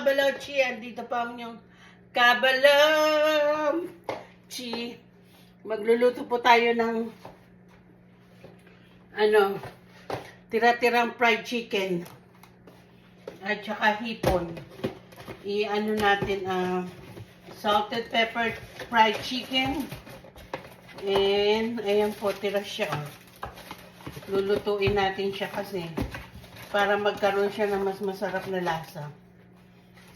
kabalaw chi, andito pa ang inyong kabalaw chi. Magluluto po tayo ng ano, tira-tirang fried chicken at saka hipon. I-ano natin, ah, salted pepper fried chicken. And, ayan po, tira siya. Lulutuin natin siya kasi para magkaroon siya ng mas masarap na lasa.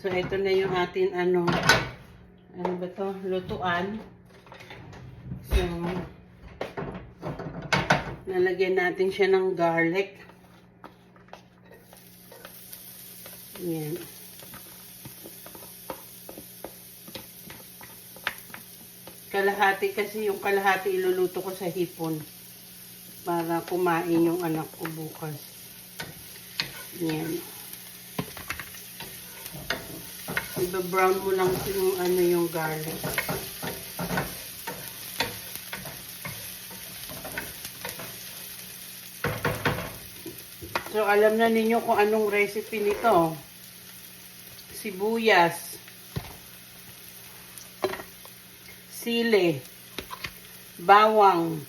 So, ito na yung atin, ano, ano ba to? Lutuan. So, nalagyan natin siya ng garlic. Yan. Kalahati kasi yung kalahati iluluto ko sa hipon para kumain yung anak ko bukas. Yan. Iba-brown mo lang yung ano yung garlic. So, alam na ninyo kung anong recipe nito. Sibuyas. Sili. Bawang.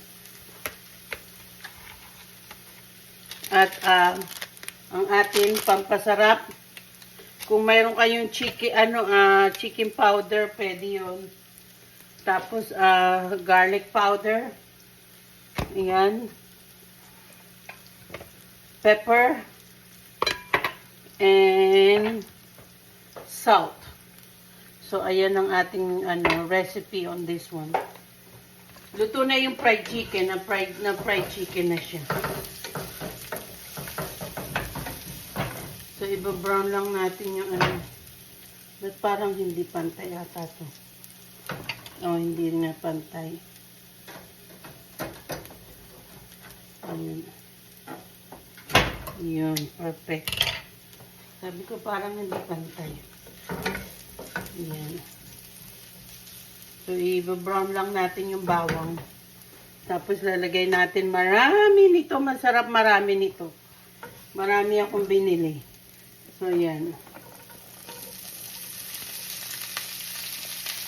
At ah, ang ating pampasarap. Kung mayroon kayong chicken, ano, ah, chicken powder, pwede yun. Tapos, ah, garlic powder. Ayan pepper, and salt. So, ayan ang ating ano, recipe on this one. Luto na yung fried chicken, na fried, na fried chicken na siya. So, iba-brown lang natin yung ano. Ba't parang hindi pantay ata to? Oh, hindi na pantay. Ayan. Yun, perfect. Sabi ko parang hindi pantay. Yan. So, i-brown lang natin yung bawang. Tapos lalagay natin marami nito. Masarap marami nito. Marami akong binili. So, yan.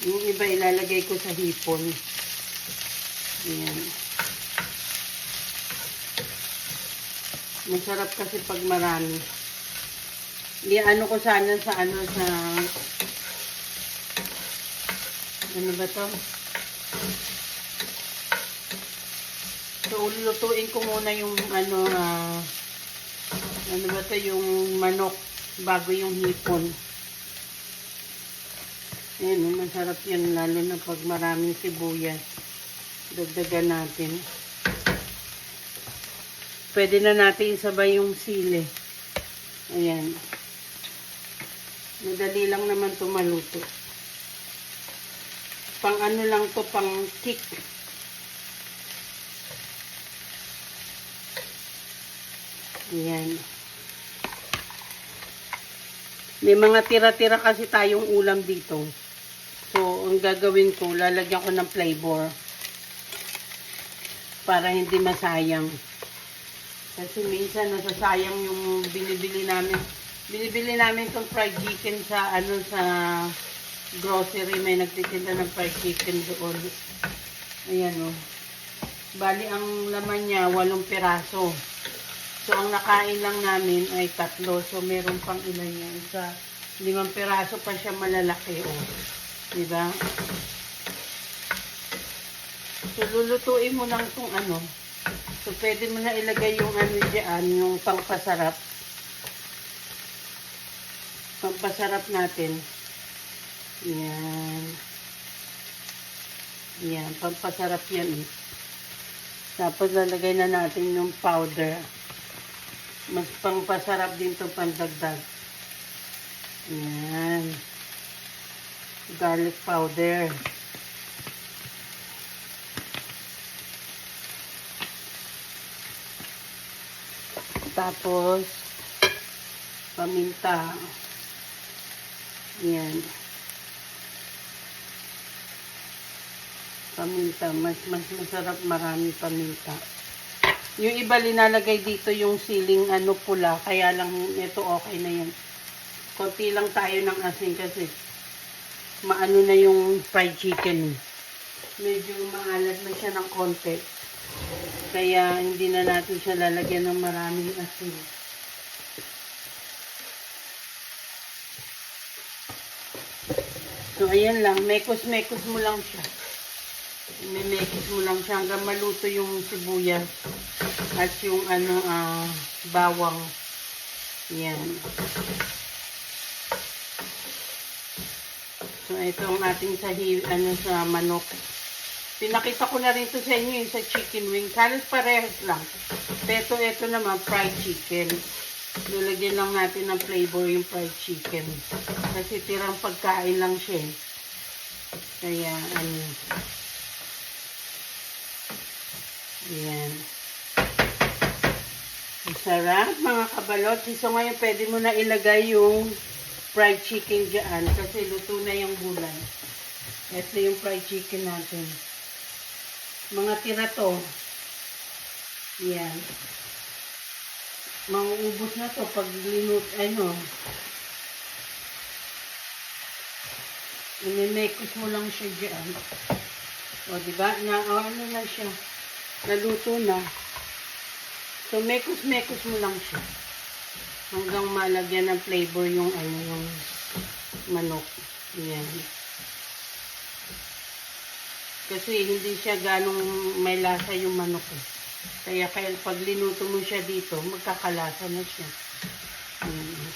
Yung iba ilalagay ko sa hipon. Yan. Masarap kasi pag marami. Di ano ko sana sa ano sa ano ba to? So, ulutuin ko muna yung ano ah, ano ba to yung manok bago yung hipon. Ayan, oh, masarap yan lalo na pag maraming sibuyas. Dagdagan natin. Pwede na natin isabay yung sili. Ayan. Madali lang naman ito maluto. Pang ano lang to pang kick. Ayan. May mga tira-tira kasi tayong ulam dito. So, ang gagawin ko, lalagyan ko ng flavor. Para hindi masayang. Kasi minsan nasasayang yung binibili namin. Binibili namin itong fried chicken sa ano sa grocery. May nagtitinda ng fried chicken doon. Ayan o. Bali ang laman niya, walong piraso. So ang nakain lang namin ay tatlo. So meron pang ilan yan. Sa limang piraso pa siya malalaki o. Diba? So lulutuin mo lang itong ano. So, pwede mo na ilagay yung ano dyan, yung pangpasarap. Pangpasarap natin. Yan. Yan, pampasarap yan eh. Tapos, lalagay na natin yung powder. Mas pangpasarap din to pandagdag. Yan. Garlic powder. Tapos, paminta. Yan. Paminta. Mas, mas masarap marami paminta. Yung iba linalagay dito yung siling ano pula. Kaya lang ito okay na yan. konti lang tayo ng asin kasi maano na yung fried chicken. Medyo maalat na siya ng konti. Kaya hindi na natin siya lalagyan ng maraming asin. So, ayan lang. Mekos-mekos mo lang siya. Mimekos mo lang siya hanggang maluto yung sibuyas at yung ano, ah, bawang. Yan. So, ito ang ating sahi, ano, sa manok. Pinakita ko na rin to sa inyo yung sa chicken wings. Halos parehas lang. Pero ito naman, fried chicken. Nilagyan lang natin ng flavor yung fried chicken. Kasi tirang pagkain lang siya eh. Kaya, ano. Ayan. Sarap, mga kabalot. So, ngayon, pwede mo na ilagay yung fried chicken dyan. Kasi luto na yung gulay. Ito yung fried chicken natin. Mga tira to. Yan. Mauubos na to pag linut, ano. Inimekos mo lang siya dyan. O, diba? Na, o, ano na siya. Naluto na. So, mekos-mekos mo lang siya. Hanggang malagyan ng flavor yung, ano, yung manok. Yan. Kasi hindi siya ganong may lasa yung manok eh. Kaya kaya pag linuto mo siya dito, magkakalasa na siya. Mm.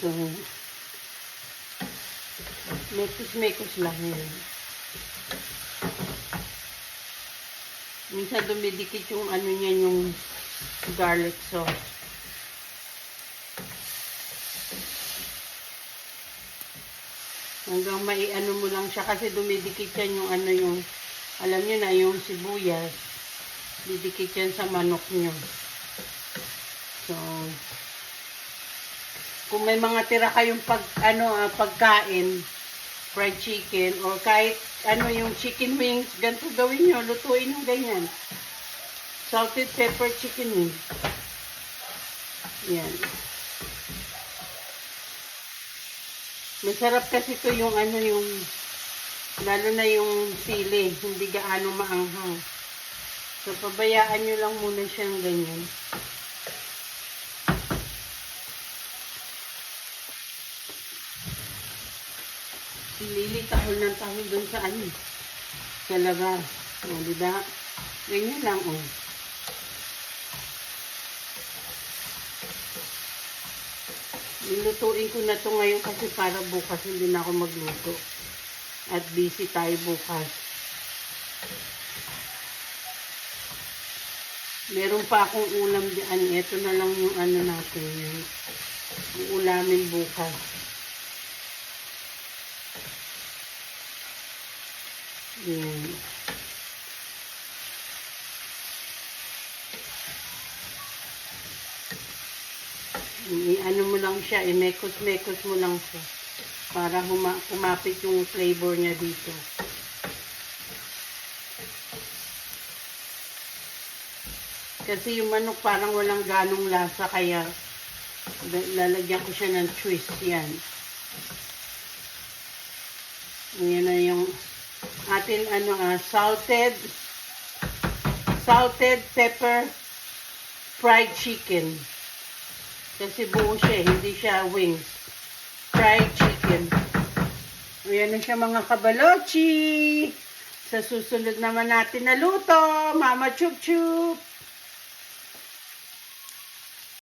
So, mekos-mekos lang yun. Minsan dumidikit yung ano niya, yung garlic sauce. Hanggang mai ano mo lang siya kasi dumidikit yan yung ano yung alam niyo na yung sibuyas. Didikit yan sa manok niyo. So kung may mga tira kayong pag ano ah, pagkain, fried chicken or kahit ano yung chicken wings, ganito gawin niyo, lutuin yung ganyan. Salted pepper chicken wings. Yan. Masarap kasi ito yung ano yung lalo na yung sili, hindi gaano maanghang. So pabayaan nyo lang muna siyang ganyan. Lili tahol ng tahol doon sa ano. Sa labas. O, di ba? Ganyan lang, o. Nilutuin ko na to ngayon kasi para bukas hindi na ako magluto. At busy tayo bukas. Meron pa akong ulam diyan. Ito na lang yung ano natin. Yung ulamin bukas. Yan. I-ano mo lang siya, i-mekos-mekos mo lang siya para huma kumapit yung flavor niya dito. Kasi yung manok parang walang ganong lasa kaya lalagyan ko siya ng twist yan. Yan na yung atin ano ah, salted salted pepper fried chicken. Kasi buo siya, eh, hindi siya wings. Fried chicken. Ayan na siya mga kabalochi. Sa susunod naman natin na luto, Mama Chup Chup.